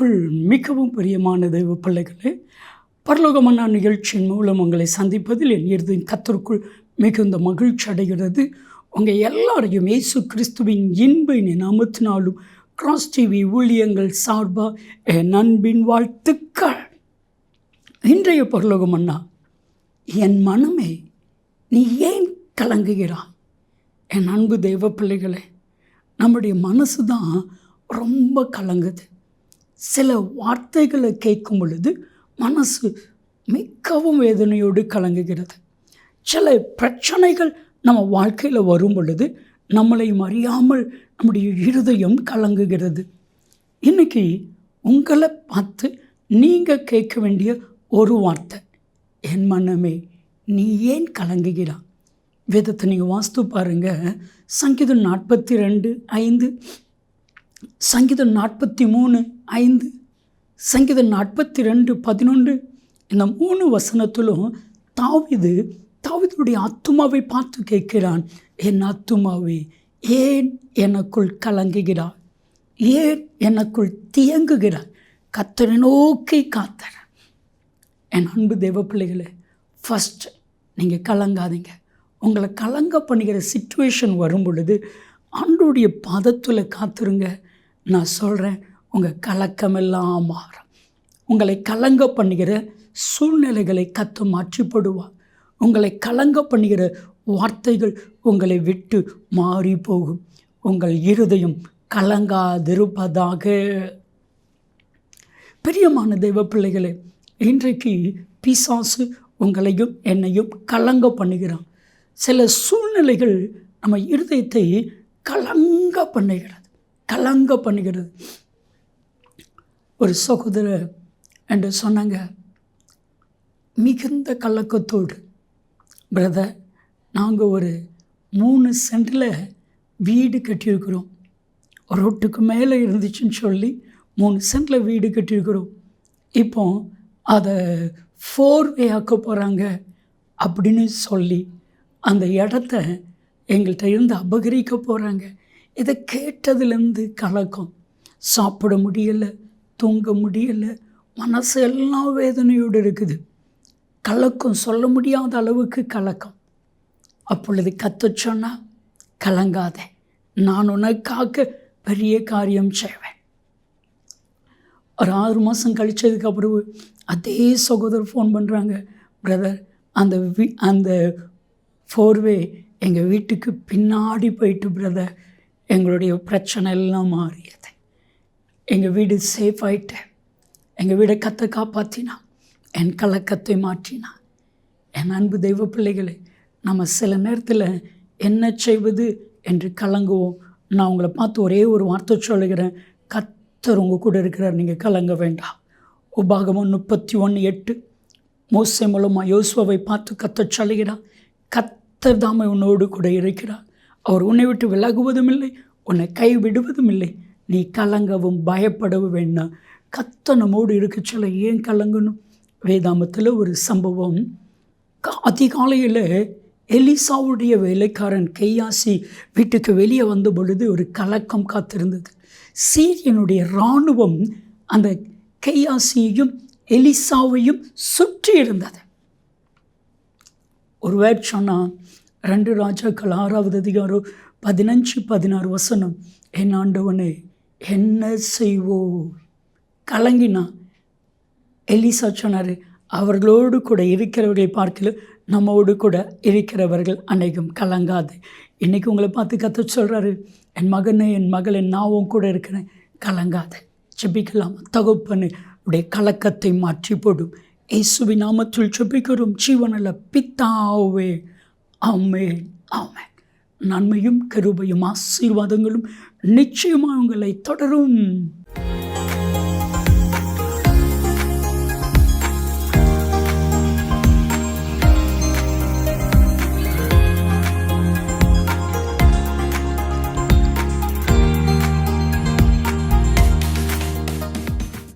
கிறிஸ்துவுக்குள் மிகவும் பிரியமான தெய்வ பிள்ளைகளே பரலோகமன்னா நிகழ்ச்சியின் மூலம் உங்களை சந்திப்பதில் என் இறுதியின் கத்தருக்குள் மிகுந்த மகிழ்ச்சி அடைகிறது. உங்கள் எல்லாரையும் இயேசு கிறிஸ்துவின் இன்பின் நாமத்தினாலும் கிராஸ் டிவி ஊழியங்கள் சார்பாக என் அன்பின் வாழ்த்துக்கள். இன்றைய பரலோகமன்னா என் மனமே நீ ஏன் கலங்குகிறாய்? என் அன்பு தெய்வ பிள்ளைகளே நம்முடைய மனசு தான் ரொம்ப கலங்குது. சில வார்த்தைகளை கேட்கும் பொழுது மனசு மிகவும் வேதனையோடு கலங்குகிறது. சில பிரச்சனைகள் நம்ம வாழ்க்கையில் வரும் பொழுது நம்மளை அறியாமல் நம்முடைய இருதயம் கலங்குகிறது. இன்னைக்கு உங்களை பார்த்து நீங்கள் கேட்க வேண்டிய ஒரு வார்த்தை என் மனமே நீ ஏன் கலங்குகிறா? வேதத்தை நீங்கள் வாஸ்து பாருங்கள் சங்கீதம் நாற்பத்தி ரெண்டு ஐந்து சங்கீதம் நாற்பத்தி மூணு. ஐந்து சங்கீதம் நாற்பத்தி ரெண்டு பதினொன்று இந்த மூணு வசனத்திலும் தாவிது தாவிதனுடைய ஆத்துமாவை பார்த்து கேட்கிறான். என் ஆத்துமாவே ஏன் எனக்குள் கலங்குகிறார் ஏன் எனக்குள் தியங்குகிறார் கத்தரை நோக்கி காத்தர் என் அன்பு தேவ பிள்ளைகளே ஃபஸ்ட் நீங்கள் கலங்காதீங்க. உங்களை கலங்க பண்ணுகிற சுச்சுவேஷன் வரும் பொழுது ஆண்டோடைய பாதத்தில் காத்துருங்க. நான் சொல்கிறேன் உங்கள் கலக்கமெல்லாம் மாறும். உங்களை கலங்க பண்ணுகிற சூழ்நிலைகளை கத்து மாற்றிப்படுவார் உங்களை கலங்க பண்ணுகிற வார்த்தைகள் உங்களை விட்டு மாறி போகும். உங்கள் இருதயம் கலங்காதிருப்பதாக. பிரியமான தெய்வ பிள்ளைகளே இன்றைக்கு பிசாசு உங்களையும் என்னையும் கலங்க பண்ணுகிறான். சில சூழ்நிலைகள் நம்ம இருதயத்தை கலங்க பண்ணுகிறது. கலங்க பண்ணுகிறது. ஒரு சகோதரர் என்று சொன்னாங்க. மிகுந்த கலக்கத்தோடு பிரதர் நாங்கள் ஒரு மூணு சென்டில் வீடு கட்டியிருக்கிறோம். ரோட்டுக்கு மேலே இருந்துச்சுன்னு சொல்லி மூணு சென்டில் வீடு கட்டியிருக்கிறோம். இப்போ அதை ஃபோர் வே ஆக்க போகிறாங்க அப்படின்னு சொல்லி அந்த இடத்த எங்கள்கிட்ட இருந்து அபகரிக்க போகிறாங்க இதை கேட்டதுலேருந்து கலக்கம். சாப்பிட முடியலை. தூங்க முடியலை. மனசு எல்லாம் வேதனையோடு இருக்குது. கலக்கம் சொல்ல முடியாத அளவுக்கு கலக்கம். அப்பொழுது கத்த சொன்னால் கலங்காத. நான் உனக்காக பெரிய காரியம் செய்வேன். ஒரு ஆறு மாதம் கழித்ததுக்கு அப்புறம் அதே சகோதரர் ஃபோன் பண்ணுறாங்க பிரதர் அந்த வி அந்த ஃபோர்வே எங்கள் வீட்டுக்கு பின்னாடி போயிட்டு பிரதர் எங்களுடைய பிரச்சனை எல்லாம் மாறியது. எங்கள் வீடு சேஃப் ஆயிட்டேன் எங்கள் வீடை கத்தை காப்பாற்றினா என் கலக்கத்தை மாற்றினா. என் அன்பு தெய்வ பிள்ளைகளே நம்ம சில நேரத்தில் என்ன செய்வது என்று கலங்குவோம். நான் உங்களை பார்த்து ஒரே ஒரு வார்த்தை சொல்லுகிறேன். கத்தர் உங்கள் கூட இருக்கிறார் நீங்கள் கலங்க வேண்டாம். உபாகமம் முப்பத்தி ஒன்று எட்டு. மோசை மூலமாக யோசுவை பார்த்து கத்த சொல்லுகிறார் கத்தர் தாமை உன்னோடு கூட இருக்கிறார். அவர் உன்னை விட்டு விலகுவதும் இல்லை உன்னை கைவிடுவதும் இல்லை நீ கலங்கவும் பயப்படவும் வேண்டாம் கத்த நம்மோடு இருக்க சொல்ல ஏன் கலங்கணும்? வேதாமத்தில் ஒரு சம்பவம். அதிகாலையில் எலிசாவுடைய வேலைக்காரன் கையாசி வீட்டுக்கு வெளியே வந்த பொழுது ஒரு கலக்கம் காத்திருந்தது. சீரியனுடைய இராணுவம் அந்த கையாசியையும் எலிசாவையும் சுற்றி இருந்தது. ஒரு சொன்னால் ரெண்டு ராஜாக்கள் ஆறாவது அதிகாரம் பதினஞ்சு பதினாறு வசனம். என் ஆண்டவனே என்ன செய்வோம் கலங்கினா. எலிசா சொன்னார் அவர்களோடு கூட இருக்கிறவர்களை பார்க்கல நம்மோடு கூட இருக்கிறவர்கள் அநேகம் கலங்காது. இன்றைக்கி உங்களை பார்த்து கற்று சொல்கிறாரு என் மகனே என் மகளை நாவும் கூட இருக்கிறேன். கலங்காத. செபிக்கலாம் தகுப்பனு உடைய கலக்கத்தை மாற்றி போடும். இயேசுவின் நாமத்தில் செபிக்கிறோம் ஜீவனில் பித்தாவே ஆமே ஆமே நன்மையும் கருபையும் ஆசீர்வாதங்களும் நிச்சயமாக உங்களை தொடரும்.